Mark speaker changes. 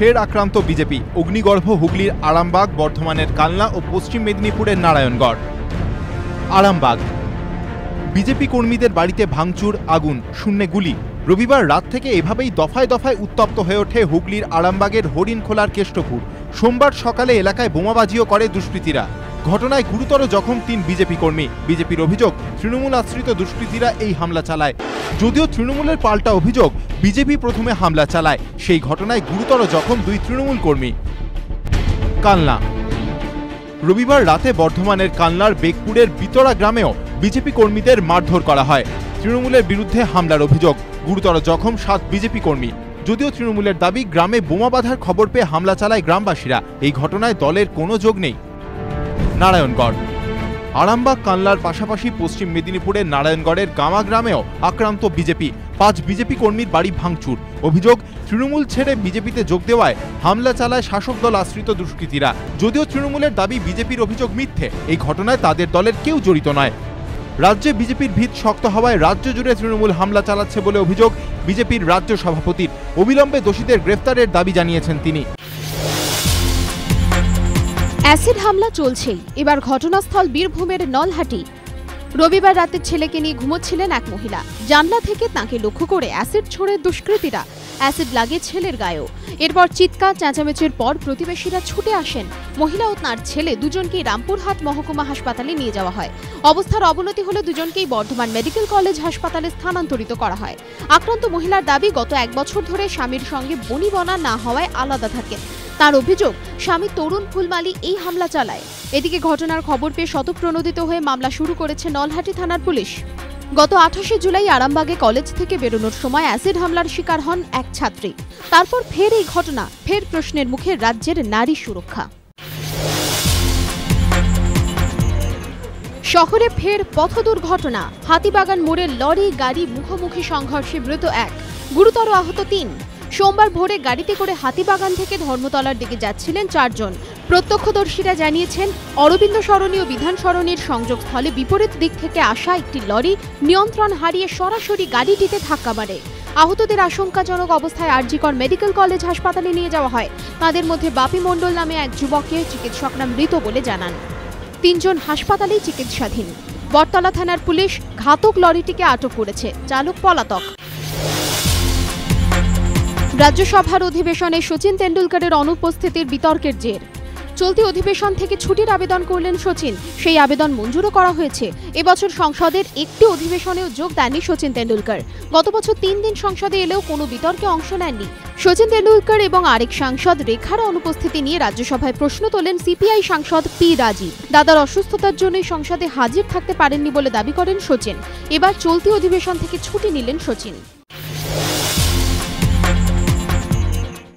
Speaker 1: ফের আক্রান্ত বিজেপি। অগ্নিগর্ভ হুগলির আরামবাগ, বর্ধমানের কালনা ও পশ্চিম মেদিনীপুরের নারায়ণগড়। আরামবাগ। বিজেপি কর্মীদের বাড়িতে ভাঙচুর, আগুন, শূন্যে গুলি। রবিবার রাত থেকে এভাবেই দফায় দফায় উত্তপ্ত হয়ে ওঠে হুগলির আরামবাগের হরিণখোলার কেষ্টপুর। সোমবার সকালে এলাকায় বোমাবাজিও করে দুষ্কৃতীরা। ঘটনায় গুরুতর জখম তিন বিজেপি কর্মী। বিজেপির অভিযোগ, তৃণমূল আশ্রিত দুষ্কৃতীরা এই হামলা চালায়। যদিও তৃণমূলের পাল্টা অভিযোগ, বিজেপি প্রথমে হামলা চালায়। সেই ঘটনায় গুরুতর জখম দুই তৃণমূল কর্মী। কালনা। রবিবার রাতে বর্ধমানের কালনার বেগপুরের বিতরা গ্রামেও বিজেপি কর্মীদের মারধর করা হয়। তৃণমূলের বিরুদ্ধে হামলার অভিযোগ, গুরুতর জখম সাত বিজেপি কর্মী। যদিও তৃণমূলের দাবি, গ্রামে বোমা বাঁধার খবর পেয়ে হামলা চালায় গ্রামবাসীরা। এই ঘটনায় দলের কোনো যোগ নেই। নারায়ণগড়। আরামবাগ, কানলার পাশাপাশি পশ্চিম মেদিনীপুরের নারায়ণগড়ের গামা গ্রামেও আক্রান্ত বিজেপি। পাঁচ বিজেপি কর্মীর বাড়ি ভাঙচুর। অভিযোগ, তৃণমূল ছেড়ে বিজেপিতে যোগ দেওয়ায় হামলা চালায় শাসক দল আশ্রিত দুষ্কৃতীরা। যদিও তৃণমূলের দাবি বিজেপির অভিযোগ মিথ্যে, এই ঘটনায় তাদের দলের কেউ জড়িত নয়। রাজ্যে বিজেপির ভিত শক্ত হওয়ায় রাজ্য জুড়ে তৃণমূল হামলা চালাচ্ছে বলে অভিযোগ বিজেপির রাজ্য সভাপতির। অবিলম্বে দোষীদের গ্রেফতারের দাবি জানিয়েছেন তিনি।
Speaker 2: অ্যাসিড হামলা চলছেই। এবার ঘটনাস্থল বীরভূমের নলহাটি। রবিবার রাতে ছেলেকে নিয়ে ঘুমোচ্ছিলেন এক মহিলা। জানলা থেকে তাকে লক্ষ্য করে অ্যাসিড ছোড়ে দুষ্কৃতীরা অ্যাসিড লাগে ছেলের গায়েও। এরপর চিৎকার, চেঁচামেচির পর প্রতিবেশীরা ছুটে আসেন। মহিলা ও তাঁর ছেলে দুজনকেই রামপুরহাট মহকুমা হাসপাতালে নিয়ে যাওয়া হয়। অবস্থার অবনতি হলে দুজনকেই বর্ধমান মেডিকেল কলেজ হাসপাতালে স্থানান্তরিত করা হয়। আক্রান্ত মহিলার দাবি, গত এক বছর ধরে স্বামীর সঙ্গে বনিবনা না হওয়ায় আলাদা থাকেন। তার অভিযোগ, স্বামী তরুণ ফুলমালি এই হামলা চালায়। এদিকে ঘটনার খবর পেয়ে শতপ্রণোদিত হয়ে মামলা শুরু করেছে নলহাটি থানার পুলিশ। গত আঠাশে জুলাই আরামবাগে কলেজ থেকে বেরোনোর সময় অ্যাসিড হামলার শিকার হন এক ছাত্রী। তারপর ফের এই ঘটনা, ফের প্রশ্নের মুখে রাজ্যের নারী সুরক্ষা। শহরে ফের পথ দুর্ঘটনা, হাতিবাগান মোড়ে লরি, গাড়ি, মুখোমুখি সংঘর্ষে মৃত এক, গুরুতর আহত তিন। সোমবার ভোরে গাড়িতে করে হাতিবাগান থেকে ধর্মতলার দিকে যাচ্ছিলেন চারজন। প্রত্যক্ষদর্শীরা জানিয়েছেন, অরবিন্দ সরণী ও বিধান সরণীর সংযোগস্থলে বিপরীত দিক থেকে আসা একটি লরি নিয়ন্ত্রণ হারিয়ে সরাসরি গাড়িটিতে ধাক্কা মারে। আহতদের আশঙ্কাজনক অবস্থায় আরজিকর মেডিকেল কলেজ হাসপাতালে নিয়ে যাওয়া হয়। তাদের মধ্যে বাপি মণ্ডল নামে এক যুবককে চিকিৎসকরা মৃত বলে জানান। তিনজন হাসপাতালেই চিকিৎসাধীন। বটতলা থানার পুলিশ ঘাতক লরিটিকে আটক করেছে। চালক পলাতক। রাজ্যসভার অধিবেশনে সচিন তেন্ডুলকারের অনুপস্থিতির বিতর্কের জের। চলতি অধিবেশন থেকে ছুটির আবেদন করলেন সচিন। সেই আবেদন মঞ্জুরও করা হয়েছে। এবছর সংসদের একটি অধিবেশনেও যোগ দেননি সচিন তেন্ডুলকর। গত বছর তিন দিন সংসদে এলেও কোনো বিতর্কে অংশ নেননি। সচিন তেন্ডুলকার এবং আরেক সাংসদ রেখার অনুপস্থিতি নিয়ে রাজ্যসভায় প্রশ্ন তোলেন সিপিআই সাংসদ পি রাজীব দাদার অসুস্থতার জন্যই সংসদে হাজির থাকতে পারেননি বলে দাবি করেন সচিন। এবার চলতি অধিবেশন থেকে ছুটি নিলেন সচিন।